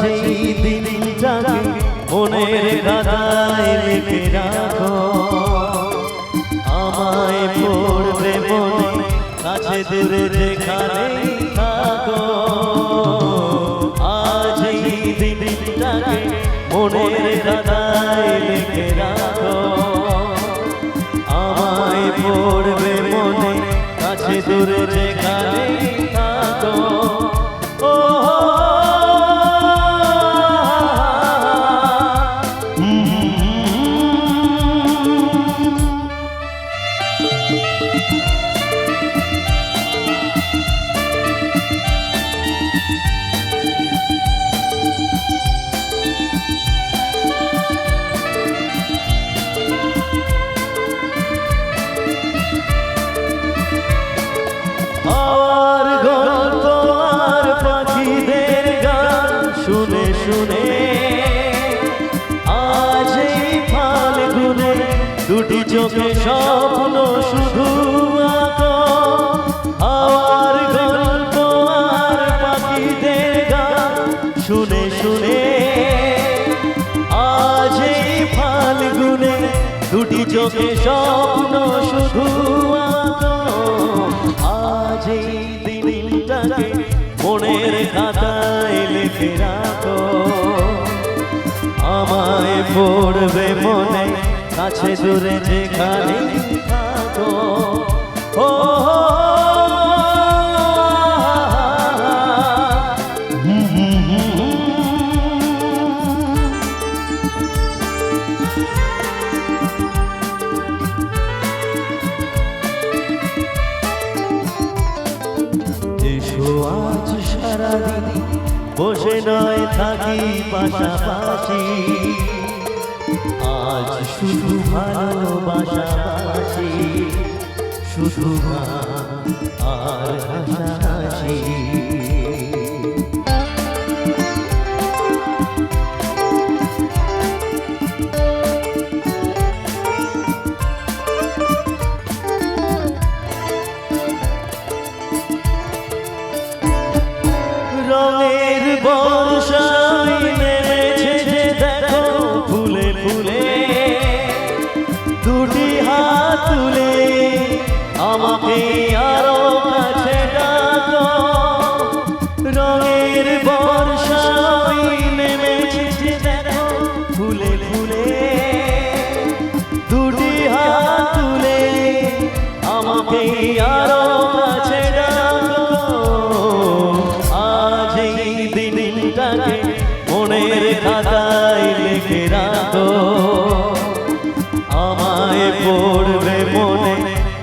সেই দিনটাকে মনের গাদায় লিখে রাখো, আমায় পড়বে মনে, কাছে দূরে যেখানে থাকো। আজ এই দিনটাকে মনের গাদায় লিখে রাখো, আমায় পড়বে মনে, কাছে দূরে আর দুটি চোখে স্বপ্ন শুধু আঁকো। আর গল্প আর পাখিদের শুনে শুনে আজ এই ফাল্গুনে দুটি চোখে স্বপ্ন শুধু আজ এই দিনটাকে মনের খাতায় লিখে রাখো। আমায় পড়বে মনে কাছে দূরে যেখানে থাকো। ও সারাদিন বসে নয় থাকি পাশাপাশি। আজ শুধু ভালোবাসাবাসি শুধু আর রঙের বর্ষায় দুটি হাত তুলে আমাকে আরও কাছে ডাকো। রঙের বর্ষা নেমেছে দেখো ফুলে ফুলে